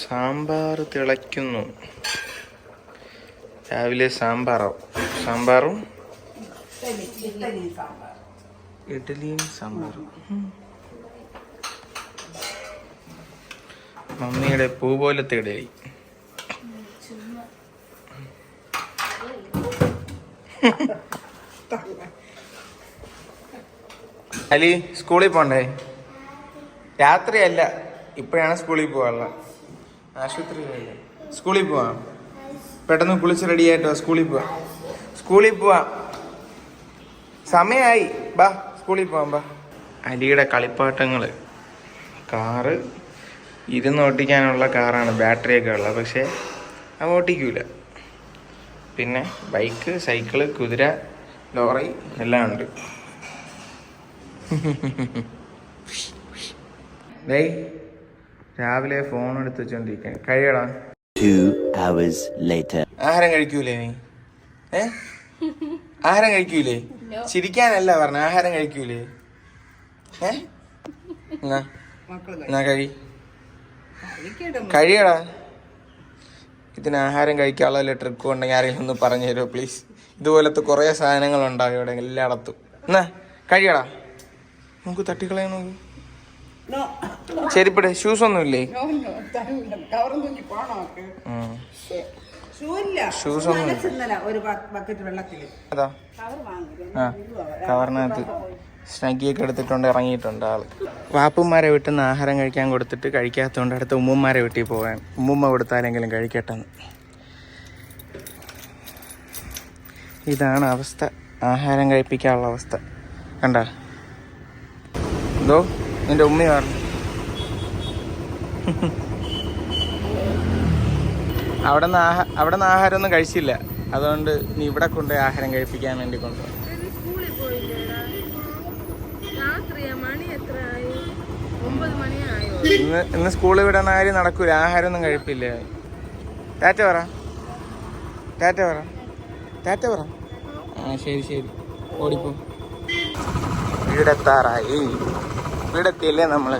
സാമ്പാർ തിളയ്ക്കുന്നു. രാവിലെ സാമ്പാറോ? സാമ്പാറും? ഇഡ്ഡലിയും സാമ്പാറും. മമ്മിയുടെ പൂ പോലത്തെ ഇഡലി അലി സ്കൂളിൽ പോണ്ടേ? രാത്രിയല്ല. ഇപ്പോഴാണ് സ്കൂളിൽ പോകാനുള്ളത് ആശുപത്രിയിലല്ല സ്കൂളിൽ പോവാം. പെട്ടെന്ന് കുളിച്ച് റെഡി ആയിട്ടോ? സ്കൂളിൽ പോവാം. സ്കൂളിൽ പോവാം. സമയമായി ബാ സ്കൂളിൽ പോവാം ബാ. അലിയുടെ കളിപ്പാട്ടങ്ങൾ കാറ് ഇരുന്ന് ഓട്ടിക്കാനുള്ള കാറാണ് ബാറ്ററിയൊക്കെ ഉള്ളത്. പക്ഷേ അവ ഓട്ടിക്കൂല. പിന്നെ ബൈക്ക് സൈക്കിൾ കുതിര ലോറി എല്ലാം ഉണ്ട്. ഡേയ് രാവിലെ ഫോൺ എടുത്ത് വെച്ചോണ്ടിരിക്കാൻ കഴിയടാ. Two hours later. ആഹാരം കഴിക്കൂലേ നീ? ഏ? ആഹാരം കഴിക്കൂലേ? ചിരിക്കാനല്ല പറഞ്ഞ ആഹാരം കഴിക്കൂലേ? ഏ? എന്നാ? കഴി കഴിയടാ. ഇതിന് ആഹാരം കഴിക്കാനുള്ള വല്ല ട്രിക്കും ഉണ്ടെങ്കിൽ ആരെങ്കിലും ഒന്ന് പറഞ്ഞു തരുമോ പ്ലീസ് ഇതുപോലത്തെ കുറേ സാധനങ്ങൾ ഉണ്ടാവും ഇവിടെ എല്ലായിടത്തും. എന്നാ കഴിയടാ. നമുക്ക് തട്ടിക്കളയാൻ നോക്ക്. ചെരിപ്പിടെ ഷൂസ് ഒന്നും ഇല്ലേ. ഷൂസ് ഒന്നും അതാ. കവറിനകത്ത് സ്നഗിയൊക്കെ എടുത്തിട്ടുണ്ട് ഇറങ്ങിയിട്ടുണ്ട് ആൾ. വാപ്പന്മാരെ വീട്ടിൽ നിന്ന് ആഹാരം കഴിക്കാൻ കൊടുത്തിട്ട് കഴിക്കാത്തതുകൊണ്ട് അടുത്ത ഉമ്മുമാരെ വീട്ടിൽ പോകാൻ ഉമ്മുമ്മ കൊടുത്താലെങ്കിലും കഴിക്കട്ടെന്ന്. ഇതാണ് അവസ്ഥ. ആഹാരം കഴിപ്പിക്കാനുള്ള അവസ്ഥ. കണ്ടോ? എന്തോ? നിന്റെ ഉമ്മ പറഞ്ഞു അവിടെ നിന്ന് ആഹാ അവിടെ നിന്ന് ആഹാരം ഒന്നും കഴിച്ചില്ല. അതുകൊണ്ട് നീ ഇവിടെ കൊണ്ട് ആഹാരം കഴിപ്പിക്കാൻ വേണ്ടി കൊണ്ടു. ഇന്ന് ഇന്ന് സ്കൂളിൽ വിടണ കാര്യം നടക്കൂല. ആഹാരം ഒന്നും കഴിപ്പില്ല. ടാറ്റ പറ. ടാറ്റ പറ. ടാറ്റ പറ. ആ ശരി ശരി. ഓടിപ്പോ. വീടെത്താറായി വീടെത്തിയല്ലേ നമ്മൾ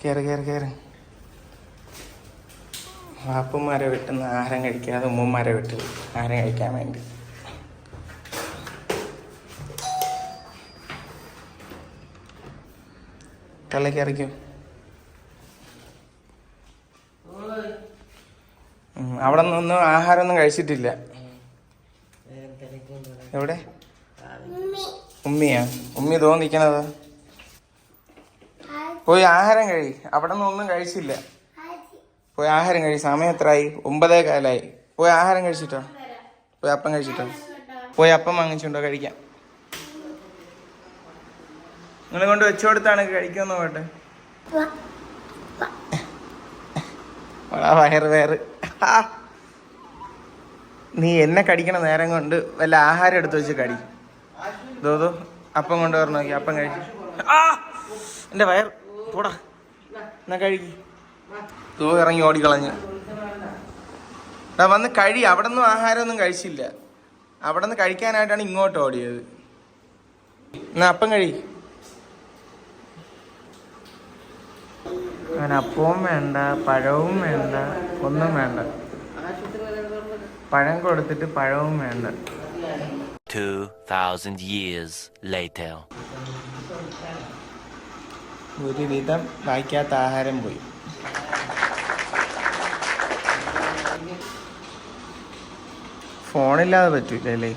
കയറി കയറി കയറി വാപ്പന്മാരെ വെട്ടുന്ന ആഹാരം കഴിക്കാതെ ഉമ്മമാരെ വിട്ട് ആഹാരം കഴിക്കാൻ വേണ്ടി. തള്ളക്ക് ഇറക്കോ അവിടെ നിന്നൊന്നും ആഹാരമൊന്നും കഴിച്ചിട്ടില്ല. എവിടെ? ഉമ്മിയാ. ഉമ്മി തോന്നിക്കണത് പോയി ആഹാരം കഴി. അവിടെ നിന്നൊന്നും കഴിച്ചില്ല. പോയി ആഹാരം കഴി. സമയം എത്രയായി ഒമ്പതേ കാലായി. പോയി ആഹാരം കഴിച്ചിട്ടോ? പോയി അപ്പം കഴിച്ചിട്ടോ? പോയി അപ്പം വാങ്ങിച്ചുണ്ടോ? കഴിക്കാം. നിങ്ങളെ കൊണ്ട് വെച്ചു കൊടുത്താണ് കഴിക്കുമെന്ന് പോട്ടെ. വളാ വയറ് വയറ് ആ. നീ എന്നെ കടിക്കണ നേരം കൊണ്ട് വല്ല ആഹാരം എടുത്തു വെച്ച് കടി. ദോതോ അപ്പം കൊണ്ട് കൊണ്ടുവരണം നോക്കി. അപ്പം കഴിച്ചു ആ! വയർ. പോടാ എന്നാ കഴിക്ക്. ദോ ഇറങ്ങി ഓടിക്കളഞ്ഞ്. വന്ന് കഴി. അവിടെ നിന്നും ആഹാരമൊന്നും കഴിച്ചില്ല. അവിടെ നിന്ന് കഴിക്കാനായിട്ടാണ് ഇങ്ങോട്ട് ഓടിയത്. എന്നാ അപ്പം കഴി. അവൻ അപ്പവും വേണ്ട പഴവും വേണ്ട ഒന്നും വേണ്ട. പഴം കൊടുത്തിട്ട് പഴവും വേണ്ട. 2,000 years later. ഒരുവിധം വായിക്കാത്ത ആഹാരം പോയി. ഫോണില്ലാതെ പറ്റൂല അല്ലേ?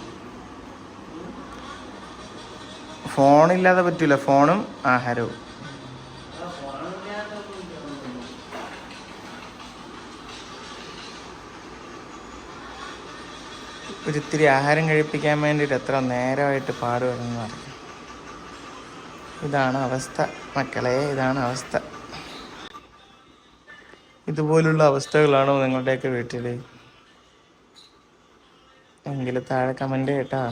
ഫോണില്ലാതെ പറ്റൂല ഫോണും ആഹാരവും. ഒരിത്തിരി ആഹാരം കഴിപ്പിക്കാൻ വേണ്ടിയിട്ട് എത്ര നേരമായിട്ട് പാടുവരുന്നു ഇതാണ് അവസ്ഥ മക്കളെ ഇതാണ് അവസ്ഥ. ഇതുപോലുള്ള അവസ്ഥകളാണോ നിങ്ങളുടെയൊക്കെ വീട്ടിൽ എങ്കിൽ താഴെ കമന്റ് കേട്ടാ.